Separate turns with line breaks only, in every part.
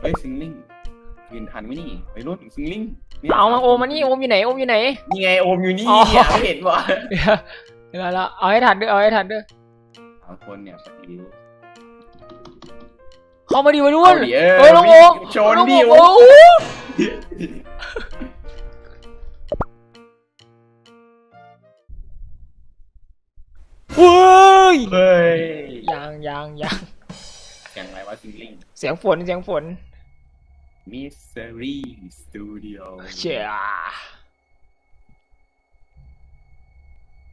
เฮ้ยซิงลิงยืนทันไหมนี่ไปรุ่นซิงลิงนี่ย
เอามาโอมมานี่โอมอยู่ไหนโอมอยู่ไหน
นี่ไงโอมอยู่นี่
อ๋อ
เนี่ยไม่เห็นวะ
เดี๋ยวเดี๋ยวแล้วเอาให้ทันด้วยเอาให้ทันด้วย
สามคนเนี่ยพอดี
เข้ามาดีวัยรุ่
เอา
น
ดิเออ
เฮ้ยน้องโอม
โชน
น้อง
ดิ
โอ
โอ
มโอ้โหเฮ้ย
เฮ้ย
ยังยังยัง
เสียงอะไรวะซิงลิง
เสียงฝนเสียงฝน
มิสซิรี่สตูดิโอ
เชีย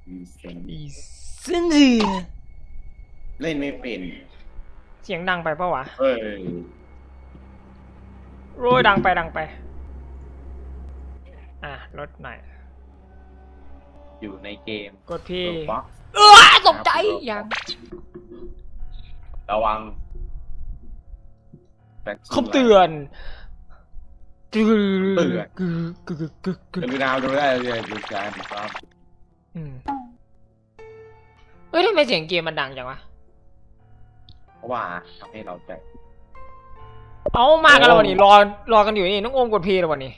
มีเสียง
อีซินดี
เล่นไม่เป็น
เสียงดังไปปะวะ
เฮ้ย
โรยดังไปดังไป อะลดหน่อย
อยู่ในเกม
กดพี่
ตัวบ็อก
เออตกใจยัง
ระวังแบ็ ค
คำเตือนตือ
เตือน
กึกกึกกึกกึก
ดูดาวดูได้เลยดูการดูครับ
อืมเฮ้ยทำไมเสียงเกมมันดังจังวะ
เพราะว่าทำให้เราใจ
เอามากันแล้ววันนี้รอรอกันอยู่นี่น้องโอมกดพีแล้ววันนี้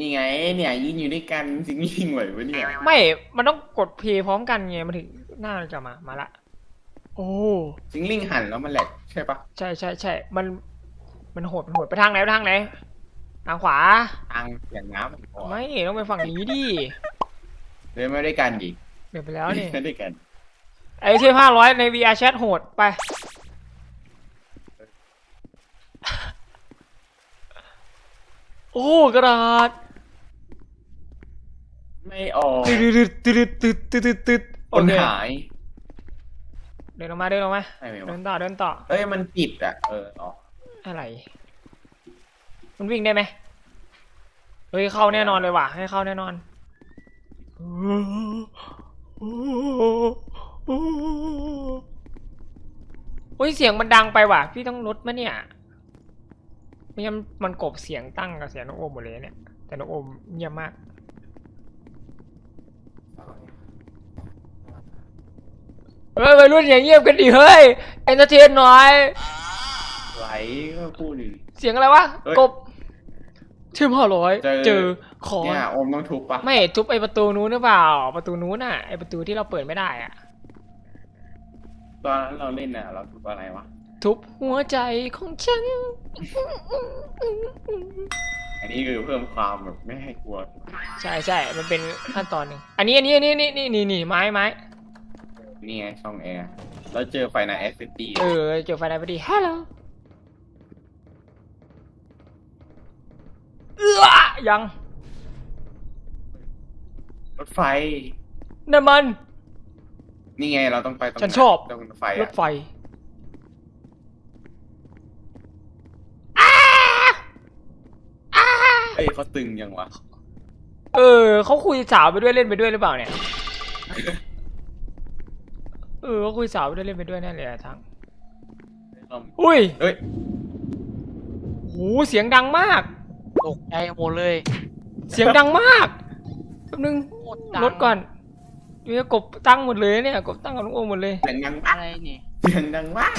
นี่ไง เนี่ยยืนอยู่ด้วยกันจริงยิงไหววะเนี่ย
ไม่ มันต้องกดพีพร้อมกันไงมันถึงหน้ามันจะมามาละ โอ้
ซิงลิงหันแล้วมันแหลกใช่ปะ
ใช่ใช่ใช่มัน มันโหดมันโหดไปทางไหนไปทางไหนทางขวา
ทางเสียงน้ำมันพอ
ไม่ต้องไปฝั่งนี้ดิ
เดินมาด้วยกันดิ
เดี๋ยวไปแล้วนี่
เดินด้วยกัน
ไอ้เทียห้าร้อยใน VR chat โหดไป โอ้กระดาษ
ไม่ออก
ตึ๊ดตึ๊ดตึ๊ดตึ๊ดตึ๊ดตึ๊ด
คน
โอเค
หาย
เดินออกมาเดินออกมา
ใช่ไหม
เดิ
วะ
นต่อเดินต่อ
เอ้ยมันปิดอะ เออออก
อะไร มันวิ่งได้ไหมเฮ้ยเข้าแน่นอนเลยว่ะ ให้เข้าแน่นอนโอ้ยเสียงมันดังไปว่ะ พี่ต้องลดมะเนี่ยไม่งั้นมันกบเสียงตั้งกับเสียงน้อมหมดเลยเนี่ย แต่น้องโอมเงียบมากเฮ้ยวัยรุ่นอย่างเงียบกันดิเฮ้ยเอนเตอร์เทนหน่อย
ไหล ก็พูดดิ
เสียงอะไรวะ
เฮ้ย
กบเชื่อมห้าร้อย
เจอ
เจอขอ
เนี่ยอมต้องทุบปะ
ไม่ทุบไอประตูนู้นหรือเปล่า ประตูนู้นน่ะไอประตูที่เราเปิดไม่ได้อะ
ตอนนั้นเราเล่นอะเราทุบอะไรวะ
ทุบหัวใจของฉัน
อันนี้คือเพิ่มความแบบไม่ให้กลัว
ใช่ใช่มันเป็นขั้นตอนหนึ่งอันนี้อันนี้อันนี้นี่นี่นี่นี่ไม้ไม้
นี่ไงช่องแอร์แล้วเจอไฟในเอสดี
เออเจอไฟได้พอดีฮัลโหล ยัง
รถไฟ
น้ำมัน
นี่ไงเราต้องไปตรง
ฉันชอบ
ตรงรถไฟ
ร
อะ
ถไฟ
เอ้ยเขาตึงยังวะ
เออเขาคุยสาวไปด้วยเล่นไปด้วยหรือเปล่าเนี่ย เออเขาคุยสาวไปด้วยเล่นไปด้วยแน่เลยอะทั้งอุ้ย
เฮ้ย
โหเสียงดังมาก
ตกใจหมดเลย
เสียงดังมากแป๊บนึง
โคตรดัง
ลดก่อนเนี่ยกบตั้งหมดเลยเนี่ยกบตั้งกับน้องโอมหมดเลย
เสียงดังมาก
อะไรนี่
เสียงดังมาก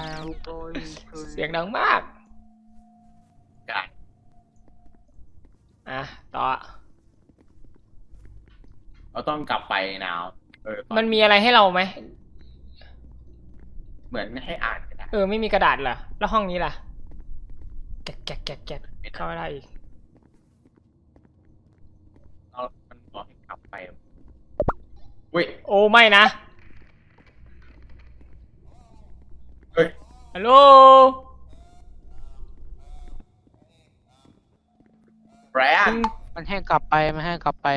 อ้าวโดย
เสียงดังมากอะต่อ
เราต้องกลับไปนาวเออ
มันมีอะไรให้เราไหม
เหมือนให้อ่านก็ได้
เออไม่มีกระดาษเหรอแล้วห้องนี้ล่ะ แกะแกะแกะแกะเข้าไม่ได้อีก
เรามันบอกให้กลับไปเว้ย
โอ้ไม่นะ
เฮ้ย
ฮัลโหล
แบรนด์
มันให้กลับไปมันให้กลับไป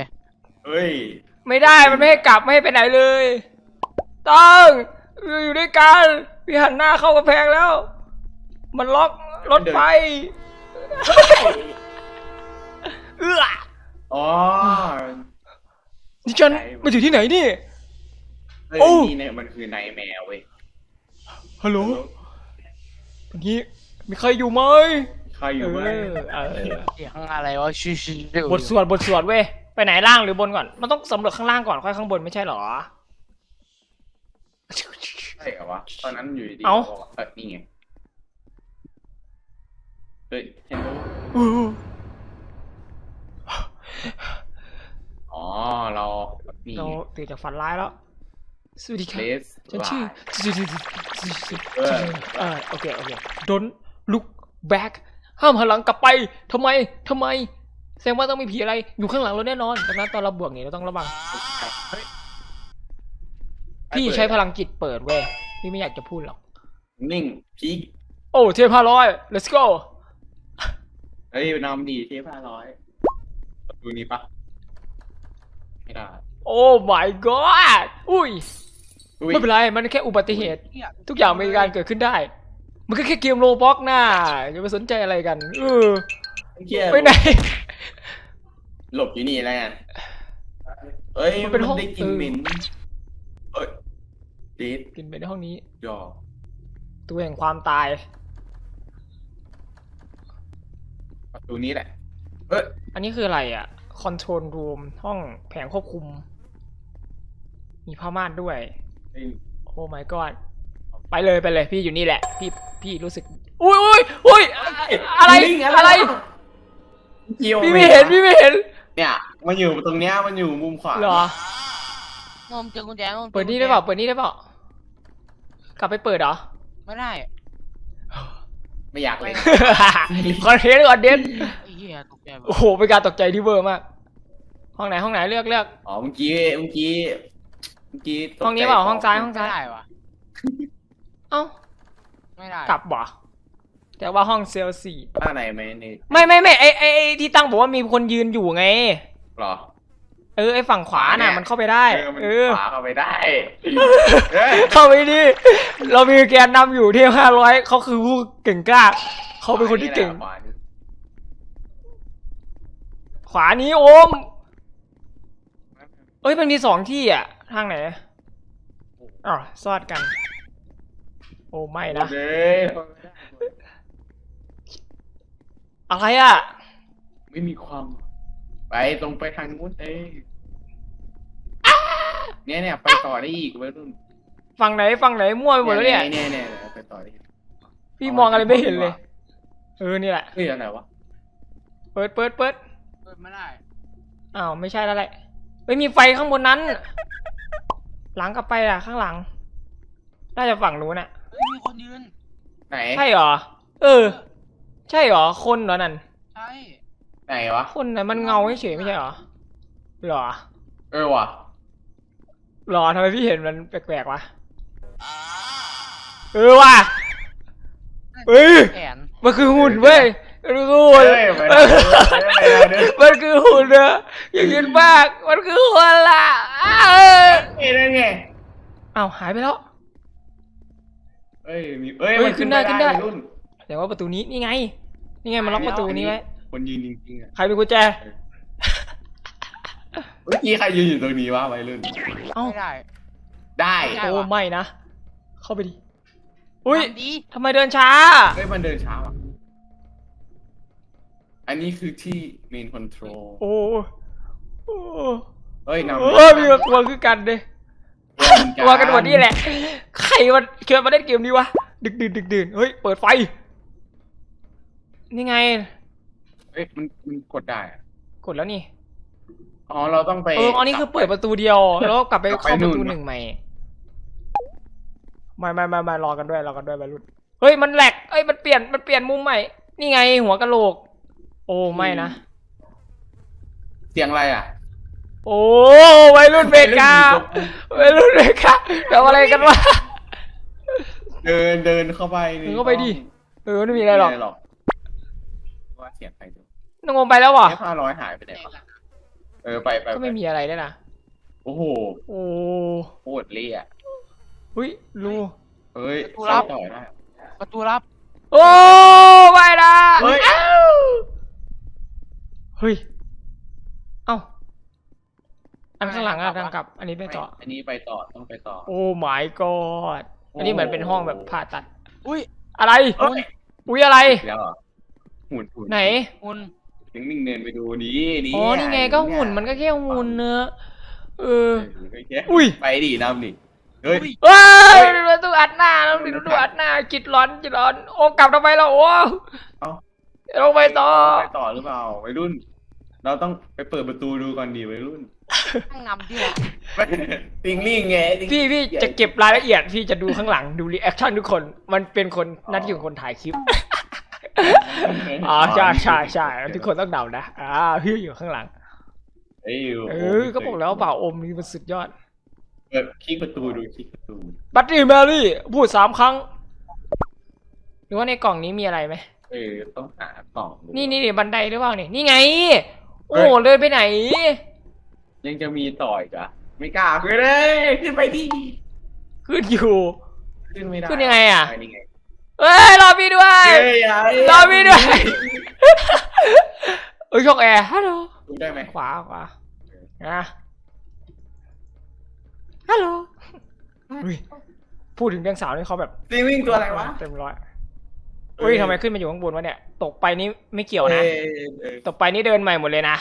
เฮ้ย
ไม่ได้มันไม่ให้กลับไม่ให้ไปไหนเลยต้องอยู่ด้วยกันพี่หันหน้าเข้ากระแพงแล้ว มันล็อก รถไฟเอื้อ
อ๋อ
นี่ฉันมาอยู่ที่ไหนนี่
เฮ้ย
โอ้
นี่เนี่ยมันคือไนแมวเว้ย
ฮัลโหลวันนี้มีใครอยู่ไหม
ใครอยู่ไหม
เออเออ
เสียงอะไรวะชิชิ
บทสวดบทสวดเว้ยไปไหนล่างหรือบนก่อน มันต้องสำรวจข้างล่างก่อนค่อยข้างบนไม่ใช่เหรอ
ใช่เหรอวะ ตอนนั้นอยู่ดีๆ
เอ้า
บอกว่าเออนี่ไง ฮ้ยเห็นไหม
อู้
อ๋อ เรานี่
เราตื่นจากฝันร้ายแล้ว สวัสดีครับ
เลส
ฉันชื่อ
เออ
เออโอเค โอเค don't look back ห้ามหันหลังกลับไปทำไมทำไม แสดงว่าต้องมีผีอะไรอยู่ข้างหลังเราแน่นอนดังนั้นตอนเราบวกเนี่ยเราต้องระวัง
เฮ้ย
พี่ใช้พลังจิตเปิดเว้ย พี่ไม่อยากจะพูดหรอก
นิ่งพีค
โอ้ เทพห้าร้อย let's go
เฮ้ยนำดีเทพห้าร้อยประตูนี้ปะไม่ได้
โอ้ my god อุ้ย
อุ๊ย
ไม่เป็นไร มันแค่อุบัติเหตุ
เนี่ย
ทุกอย่างมีการเกิดขึ้นได้ มันก็แค่เกมโลบ็อกหน้าอย่าไปสนใจอะไรกัน เออ
เหี้ย
ไปไหน
หลบอยู่นี่แล้วไงเอ้ย
มันเป็นห้อง
ได้กลินเหม็นเอ้ยดีด
กินไปในห้องนี้
ยอ
ตัวแห่งความตาย
ประตูนี้แหละ เอ้ย
อันนี้คืออะไรอะคอนโทรลรูมห้องแผงควบคุม มีผ้าม่านด้วย
เฮ้ย
โอ้ my god ไปเลยไปเลยพี่อยู่นี่แหละ พี่พี่รู้สึก อุ้ยอุ้ยอุ้ยอะไรอะไร
เกี่ยว
พี่ไม่เห็นพี่ไม่เห็น
เนี่ย มันอยู่ตรงเนี้ยมันอยู่มุมขวา
เหรอ
งมเจอกุญแจงมจอ
เปิดนี่ได้เปล่าเปิดนี่ได้เปล่ากลับไปเปิดเหรอ
ไม่ได้
ไม่อยากเลย
คอนเทนต์คอนเทนต์
ไอ้เหี้ยตกใจหมด
โอ้โหเป็นการตกใจที่เวอร์มาก ห้องไหนห้องไหนเลือกเลือก
อ๋อเมื่อกี้เมื่อกี้เมื่อกี้ตกใจ
ห้องนี้เปล่าห้องซ้ายห้อง
ไม่ได้วะ
เอ้า
ไม่ได้
กลับบ่แต่ว่าห้องเซลล์สี่
ข้างในไหมนี่
ไม่ไม่ไม่ไอไอไอที่ตั้งบอกว่ามีคนยืนอยู่ไง
หรอ
เออไอฝั่งขวาน่ะ
ขวาเนี่ย
มันเข้าไปได้
เออมัน
เออ
ขวาเข้าไปได้เอ้ย
เข้าไปดิเรามีแกนนำอยู่ที่ห้าร้อยเขาคือผู้เก่งกล้าเขาเป็นคนที่เก่ง
ขวานี่
ขวานี้โอม เอ้ยมันมีสองที่อะ ทางไหนอ๋อซอดกัน โอ้ไม่นะ
เด้ย
อะไรอะ
ไม่มีความ ไปตรงไปทางนู้นเอ้ยเนี่ยเนี่ยไปต่อได้อีกเว้ยรุ่น
ฝั่งไหนฝั่งไหนมั่วไปหมดแล้วเนี่ย
เนี่ยเนี่ยเนี่ยไปต่อได้อีก
พี่มองอะไรไม่เห็นเลย เออนี่แหละ
เฮ้ยอะไรวะ
เปิดเปิดเปิด
เปิดไม่ได้
อ้าวไม่ใช่แล้วแหละไม่มีไฟข้างบนนั้น หลังกลับไปอะข้างหลัง น่าจะฝั่งนู้นอะ
เฮ้ยมีคนยืน
ไหน
ใช่เหรอ เออ ใช่เหรอ คนเหรอนั่น
ใช่
ไหนวะ
คนน่ะมันเงาเฉยๆไม่ใช่เหรอเหรอ
เออว่ะ
เหรอทำไมพี่เห็นมันแปลกๆวะเออว่ะเอ้ย
แขน
มันคือหุ่นเว้ยมันคือหุ่น
เฮ้ยไปไหนเด้อไปไหนเด้อ
มันคือหุ่นเนอะอย่าคิดมากมันคือคนละอ้าวเออ
เอ้ยนั่นไง
อ้าวหายไปแล้ว
เอ้ยมีเอ้ย
เฮ้ย
มัน
ขึ้นได้ขึ้นได้
รุ่น
แต่ว่าประตูนี้นี่ไง นี่ไงมันล็อกประตูนี้ไว้
คนยืนจริงๆอะ
ใครเป็นกุญแจ
เมื่อกี้ใครยืนอยู่ตรงนี้วะวัยรุ่น
เอ้า
ไม่ได้
ได้
ไม่ได้
โอ้ไม่นะ เข้าไปดิ อุ้ย
ทำดี
ทำไมเดินช้า
เฮ้ยมันเดินช้าอะ อันนี้คือที่ main control
โอ้โอ้
เฮ้ยนำ
โอ้มีกับตัวคือกันเด้ตัวกันหมดนี่แหละ ใครมันเชิญมาเล่นเกมนี้วะ ดึกดื่นดึกดื่นเฮ้ย เปิดไฟ นี่ไง
เฮ้ยมันมันกดได้อะ
กดแล้วนี่
อ๋อเราต้องไป
เอออันนี้คือเปิดประตูเดียว แล้วก็กลับไป
กลับไป
เข้าประตู
นู่น
หนึ่งใหม่ไม่ไม่ไม่ไม่รอกันด้วยรอกันด้วยไปรุ่นเฮ้ยมันแหลกเอ้ยมันเปลี่ยนมันเปลี่ยนมุมใหม่ นี่ไงหัวกะโหลก โอ้ไม่นะ
เสียงอะไรอะ
โอ้วัยรุ่นเบกาวัยรุ่นเบกาทำอะไรกันวะ
เดินเดินเข้าไปใน
เดินเข้าไปดิเออไม่มีอะไรหรอก
ม่มีว่าเสียงใครดู
น้องงมไปแล้ววะ
เอฟห้าร้อยหายไปไหนวะเออไปไป
ก็ไม่มีอะไรด้วยนะ
โอ้โห
โอ้
โคตรเลี่ย
หุ้ยรู
เฮ้ย
ประตูลับ
เข้าต่อได้
ประตูลับ
โอ้ไม่นะ
เฮ้ย
อ้าวเฮ้ยเอ้าอันข้างหลังอะทางกลับ อันนี้ไปต่อ
อันนี้ไปต่อต้องไปต่อ
โอ้ my god อันนี้เหมือนเป็นห้องแบบผ่าตัด
อุ้ย
อะไร
เฮ้ย
อุ้ยอะไร
แล้วเหรอหุ่นหุ่น
ไหน
หุ่น
นิ่งๆเดินไปดูนี่นี่
อ๋อนี่ไงก็หุ่นมันก็แค่หุ่นเนื้อะเออ
เออแค่
อุ้ย
ไปดิน้ำดิเฮ้ย
เฮ้
เฮ้
ย
ย
ประตูอัดหน้าแล้วดิประตูอัดหน้าจิตร้อนจิตร้อนโอ้กลับทำไมเราโอ้
เอ้า
ต้องไปต่อ
ไปต่อหรือเปล่าวัยรุ่น เราต้องไปเปิดประตูดูก่อนดีวัยรุ่น
นั่งนำที่ละ
ติงลี่ไงติง
พี่พี่จะเก็บรายละเอียดพี่จะดูข้างหลังดูรีแอคชั่นทุกคน มันเป็นคนหน้าที่ของคนถ่ายคลิป อ๋อใช่ใช่ใช่ทุกคนต้องเดานะอ่าพี่อยู่ข้างหลัง
เอ้ย
เออก็บอกแล้วว่าเป่าอมนี่มันสุดยอด
เปิดคลิกประตูดูคลิกประตู
บัตตี้แมรี่พูดสามครั้งหรือว่าในกล่องนี้มีอะไรไหม
เออต้องหากล่องดู
นี่นี่นี่บันไดหรือเปล่าเนี่ยนี่ไง โอ้โหเลยไปไหน
ยังจะมีต่ออีกเหรอะไม่กล้าขึ้นเลยขึ้นไปดิ
ขึ้นอยู่
ขึ้นไม่ได้
ขึ้นยังไงอะ
ปนี่ไง
เอ้ยรอพี่ด้วย
เฮ้ยไอ้
รอพี่ด้วยเอ้ยช่องแอร์ฮัลโหล
ดูได้ไหม
ขวาขวานะฮัลโหลอุ้ยพูดถึงเรื่องสาวนี่เขาแบบ
ติงลี่ตัวอะไรวะ
เต็มร้อยอุ้ยทำไมขึ้นมาอยู่ข้างบนวะเนี่ย ตกไปนี่ไม่เกี่ยวนะ
เออเออ
ตกไปนี่เดินใหม่หมดเลยนะ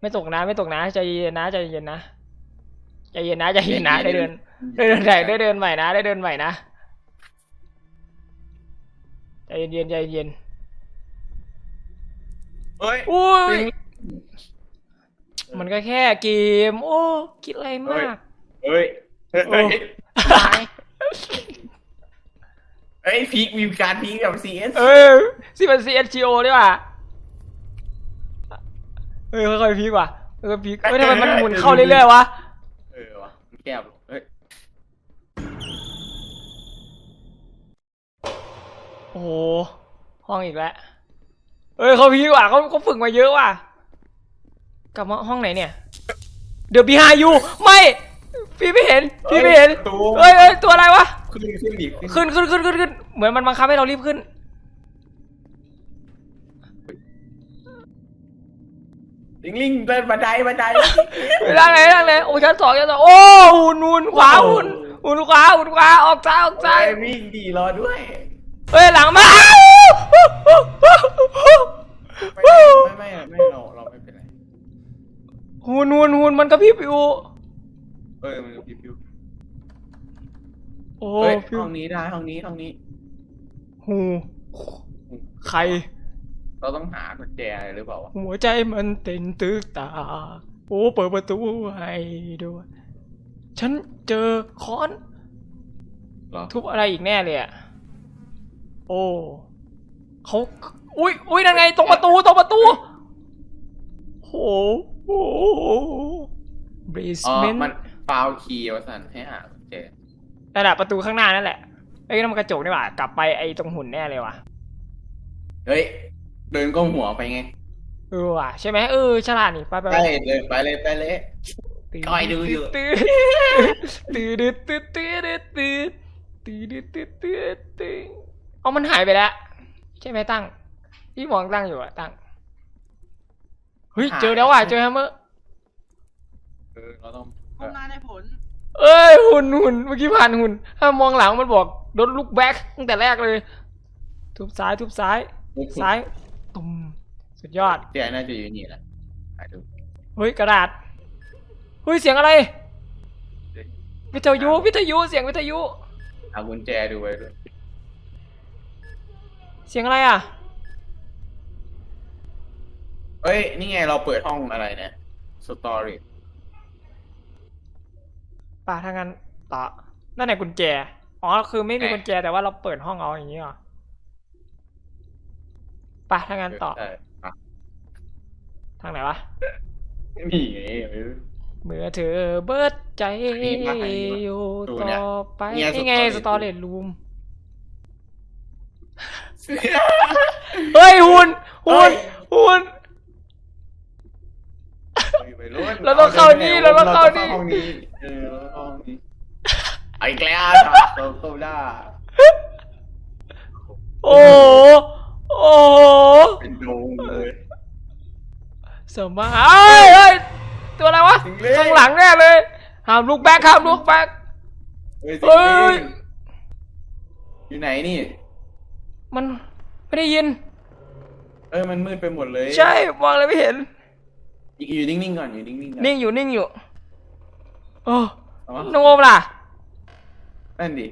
ไม่ตกนะ ไม่ตกนะใจเย็นนะใจเย็นนะใจเย็นนะใจเย็นนะได้เดิน ได้เดินได้ได้เดินใหม่นะได้เดินใหม่นะ ใจเย็นๆใจเย็น
เฮ้ย
อุ้
ติ
ย
ง
มันก็แค่เกม โอ้คิดอะไรมาก
เฮ้ยเฮ้ย
โอ้
ตาย
เฮ้ยพีคมีการพีคกับซีเอส
เออสิมัน CSGO ดีกว่าเออค่อยๆพีกว่ะเออพีกเฮ้ยทำไมมันหมุนเข้าเรื่อยๆวะ
เออวะมันแคบ
อ้โห ห้องอีกแล้ว เอ้ยเขาพีกว่ะเขาเขาฝึกมาเยอะว่ะ กลับมาห้องไหนเนี่ย เดี๋ยวพี่ฮายูไม่ พี่ไม่เห็น พี่ไม่เห็น
ตัว
เอ้ยเอ้ยตัวอะไรวะ
ขึ้นขึ้นดิ
ขึ้นขึ้นขึ้นขึ้นขึ้นเหมือนมันบังคับให้เรารีบขึ้น
ลิงลิงเดินบันไดบันได
ไปทางไหนทางไหนโอ้ชั้นสองชั้นสองโอ้หุ่นหุ่นขวาหุ่นหุ่นขวาหุ่นขวาออกซ้ายออกซ้าย
ไปวิ่งดีรอด้วย
เฮ้ยหลังมา
ไม่ไม่ไม่ไม่เราเราไม่เป็นไร
หุ่นหุ่นหุ่นมันกระพริบอยู่
เออมันพิวพิว
โอ้
เฮ้ย
พิว
ห้องนี้ได้ห้องนี้ห้องนี้
หูใคร
เราต้องหากุญแจอะไรหรือเปล่าวะ
หัวใจมันเต้นตึกตาโอ้เปิดประตูให้ด้วย ฉันเจอค้อน
เหรอ
ทุบอะไรอีกแน่เลยอะ โอ้เขาอุ้ยอุ้ยนั่นไง ตรงประตู ตรงประตู โอ้โหเบส
อ๋อ
เมนต์
มันฟาวคีย์วะสันให้หากุญแจ
นั่นแหละประตูข้างหน้านั่นแหละไอ้ยนั่นมันกระจกนี่หว่ากลับไปไอ้ตรงหุ่นแน่เลยว่ะ
เฮ้ย เดินก้มหัวไปไง
เออว่ะใช่ไหมเออฉลาดนี่ไปไป
ไป
ไป
เดินไปเลยไปเลย คอยดูอยู่
ตื้อตื้อตื้อตื้อตื้อตื้อตื้อตื้อตื้อตื้อ เอามันหายไปแล้ว ใช่ไหมตั้งพี่มองตั้งอยู่อะตั้งเฮ้ยเจอแล้วว่ะเจอแฮมเมอร์
เออเราต้อง
ทำงานได้ผล
เอ้ยหุ่นหุ่นเมื่อกี้ผ่านหุ่นถ้ามองหลังมันบอกโดนลูกแบ็คตั้งแต่แรกเลย ทุบซ้ายทุบซ้ายซ้ายตุ่มสุดยอด
กุญแจน่าจะอยู่นี่แหละหาดู
เฮ้ยกระดาษเฮ้ยเสียงอะไร วิทยุวิทยุเสียงวิทยุ
หากุญแจดูไว้ด้วย
เสียงอะไรอะ
เอ้ย นี่ไงเราเปิดห้องอะไรเนี่ยสตอรี่
ป่าถ้างั้นต่อนั่นไหนกุญแจ อ๋อ คือไม่มีกุญแจแต่ว่าเราเปิดห้องเอาอย่างนี้เหรอป่าถ้างั้นต่อ
ใช่อะ
ทางไหนวะ
นี่ไงเออ
เมื่อเธอเบิดใจ
นี่มาไหนวะ
อยู่
ดู
ต่
เนี่ย
อไป
เนี่ย
นี่ไงส
ส
ต
ต
อ
อ
เร
รี่
จรูม เฮ้ยหุ่นหุ่นหุ่น
ไปรุ่น
เราต้องเข้านี่เราต้องเข้านี่
ห้องนี้เออเราต้องเข้าห้องนี้ไอ้แกล้วเราเข้าได้
โอ้โหโอ้โห
เป็นโดงเลย
สมาเอ้ยเอ้ยตัวอะไรวะ
สิงเล่
ข้างหลังแน่เลยห้ามลูกแบกห้ามลูกแบก
เฮ้ย
เอ้ย
อยู่ไหนนี่
มันไม่ได้ยิน
เออมันมืดไปหมดเลย
ใช่มองเลยไม่เห็น
อยู่นิ่งๆก่อนอยู่นิ่งๆก่อน
นิ่งอยู่นิ่งอยู่โอ้
เอาวะ
น้องโอมล่ะ
นั่นดิ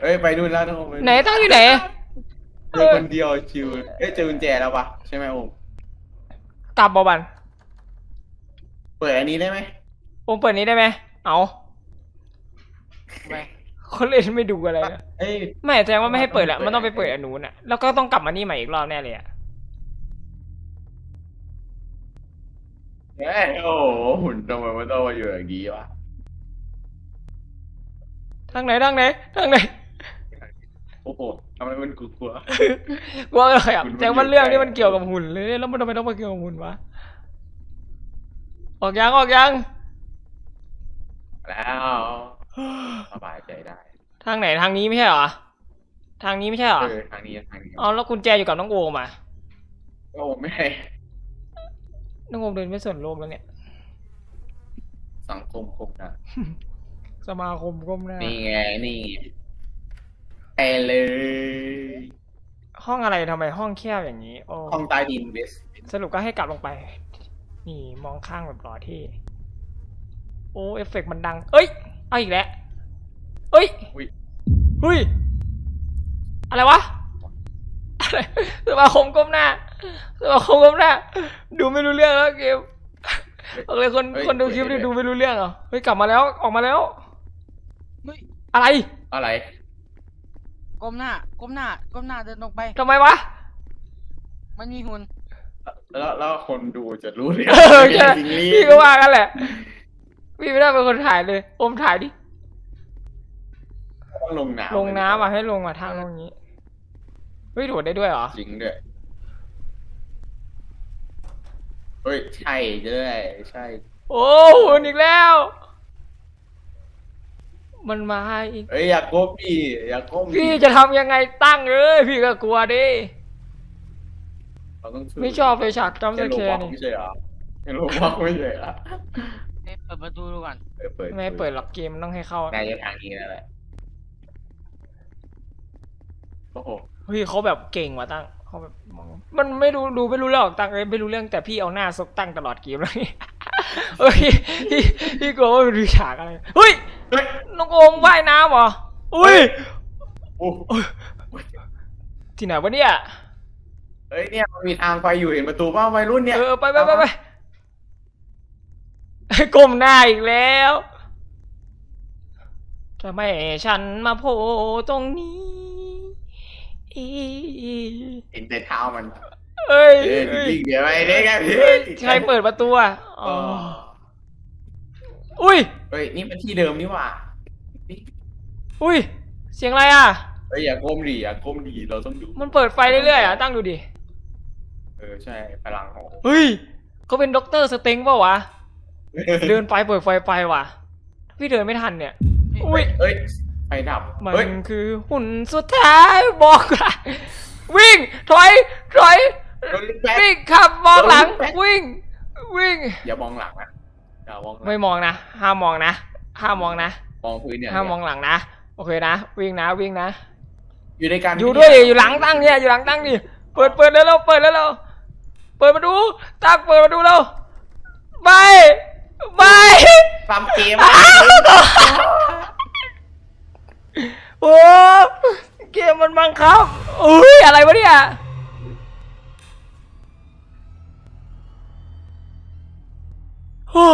เอ้ยไปดูนแล้วน้องโอมป
ไหนตั้งอยู่ไหน
เจอคนเดียวชิวเอ้ยเจอกุญแจแล้วปะใช่ไหมโอม
กลับบอบัน
เปิดอันนี้ได้ไหม
โอมเปิดนี้ได้ไหมเอา
ไป
คนเล่นไม่ดูอะไรนะ
เอ้ย
ไม่แสดงว่าไม่ให้เปิดละมันต้องไปเปิดอันนู้นอะ แล้วก็ต้องกลับมานี่ใหม่อีกรอบแน่เลยอะ
เอ้ยโอ้โหหุ่นทำไมมันต้องมาอยู่อย่างนี้วะ
ทางไหนทางไหนทางไหน
โอ้โหทำไมมันกลัว
กลัวอะไรอะ
หุ่นมัน
แสดงว่าเรื่อง
อยู่
นี้
ไกล
มันเกี่ยวกับหุ่นเลยแล้วมันทำไมต้องมาเกี่ยวกับหุ่นวะออกยังออกยัง
ๆแล้ว สบายใจได้
ทางไหนทางนี้ไม่ใช่เหรอ ทางนี้ไม่ใช่เหรอ
เออทางนี้ทางนี้
อ๋อแล้วกุญแจอยู่กับน้องโอมอะ
โอ้ไม่ให้
น้องโอมเดินไม่สนโลกแล้วเนี่ย
สังคมคงนะ
สมาคมก้มหน้า
นี่ไงนี่ไงไปเลย
ห้องอะไรทำไมห้องแคบอย่างนี้ โอ้
ห้องใต้ดินเบส
สรุปก็ให้กลับลงไป นี่มองข้างแบบหล่อที่ โอ้เอฟเฟกต์มันดัง เอ้ย เอาอีกแล้วเอ้ย
อุ้ย
เฮ้ย อะไรวะ อะไรสมาคมก้มหน้าสมาคมก้มหน้า ดูไม่รู้เรื่องแล้วเกมเอาเลยคน
เฮ้ย
คนดูคลิป
เฮ้
นี่
ย
ดูไม่รู้เรื่องเหรอ เฮ้ยกลับมาแล้วออกมาแล้ว
เฮ้ย
อะไร
อะไร
ก้มหน้าก้มหน้าก้มหน้าเดินลงไป
ทำไมวะ
มันมีหุ่น
แล้วแล้วคนดูจะรู้ได้
เออใช่
จริงๆนี่
พี่ก็ว่ากันแหละ พี่ไม่ได้เป็นคนถ่ายเลยโอมถ่ายดิ
ต้องลงน้ำ
ลงน้ำอะให้ลงอะทางลงนี้ เฮ้ยโดดได้ด้วยเหรอ
จริงด้วย เฮ้ย ใช่ด้วยใช่
โอ้หุ่นอีกแล้ว มันมาอีก
เฮ้ย อย่าก้มดิอย่าก้มดิ
พี่จะทำยังไงตั้งเอ้ยพี่ก็กลัวดิ
เราต้องสู้
ไม่ชอบเลยฉากจำส
จะโล
แค
บ็อก
ร์นี่
ไม่ใช่เหรอจะโลบ็อกไม่ใช่เหรอ
เอ๊ะเปิดประตูดูก่อน
เออเปิด
ไม่ให้เปิดหรอกเกมมันต้องให้เข้า
นายจะทางนี้นั่นแหละโอ้โห
เฮ้ยเขาแบบเก่งว่ะตั้งเขาแบบมองมันไม่ดูดูไม่รู้เรื่องหรอกตั้งเลยไม่รู้เรื่องแต่พี่เอาหน้าซกตั้งตลอดเกมเลยเฮ้ยพี่พี่กลัวว่ามันมีฉากอะไรเฮ้ย
เฮ้ย
น้องโอมว่ายน้ำเหรออุ้ย
โอ้
ที่ไหนวะเนี่ย
เฮ้ยเนี่ยมันมีทางไฟอยู่เห็นประตูป่าวัยรุ่นเนี่ย
เออไปไปไปไป ก้มหน้าอีกแล้วทำไมฉันมาโผล่ตรงนี้อี
เห็นแต่เท้ามัน
เอ้ย
เออจริงๆเดี๋ยวไอ้เด็กไงพี่
ใครเปิดประตูอะอ๋
อ๋
อ
อ
อุ้ย
เฮ้ยนี่มันที่เดิมนี่หว่า
อุ้ย เสียงอะไรอะ
เฮ้ยอย่าก้มดิอย่าก้มดิเราต้องดู
มันเปิดไฟเรื่อยๆอะตั้งดูดิ
เออใช่พลังของ
เฮ้ยเขาเป็นด็อกเตอร์สเต็งเปล่าวะ เดินไปเปิดไฟไปว่ะ พี่เดินไม่ทันเนี่ยอุ้ย
เฮ้ยไฟดับ
มัน
เฮ้ย
คือหุ่นสุดท้ายบอกว่าวิ่งถอยถอย
โดนลิงแป๊ก
วิ่งขับมองหลัง
โดนแป๊ก
วิ่ง วิ่ง
อย่ามองหลังนะอย่ามองหลัง
ไม่มองนะห้ามมองนะห้ามมองนะ
มองพื้นเนี่ย
ห้ามมองหลังนะโอเคนะ วิ่งนะวิ่งนะ
อยู่ในการ
อยู่ด้วยดิอยู่หลังตั้งเนี่ยอยู่หลังตั้งดิเปิดเปิดแล้วเราเปิดแล้วเราเปิดมาดูตั้งเปิดมาดูเราไม่ ไม่
ตามเกม
โอ้เกมมันบังคับอุ้ยอะไรวะเนี่ยโอ้